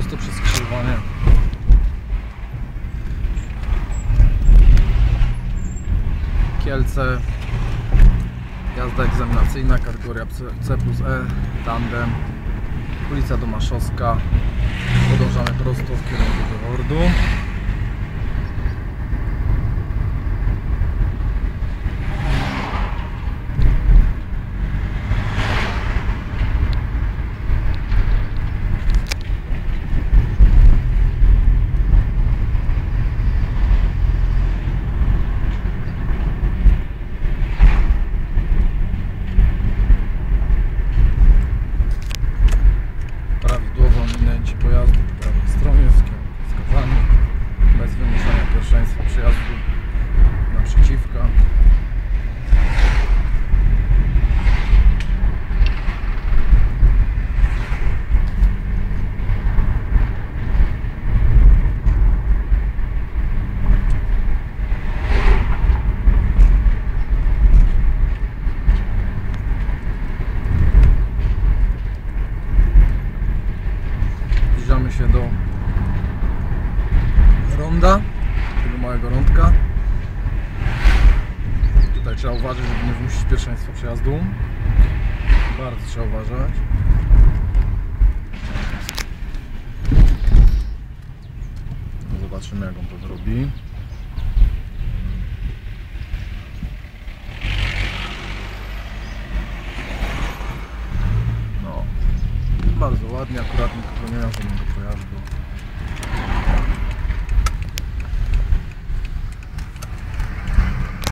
prosto przez skrzyżowanie. Kielce, jazda egzaminacyjna, kategoria C, plus E, tandem, ulica Domaszowska. Podążamy prosto w kierunku Wywordu. prawidłowo pojazdu po prawej stronie z kierunku się do ronda, tego małego rądka. Tutaj trzeba uważać, żeby nie wymusić pierwszeństwa przejazdu. Bardzo trzeba uważać. Zobaczymy jak on to zrobi. ładnie akurat nie miałem do przejazdu.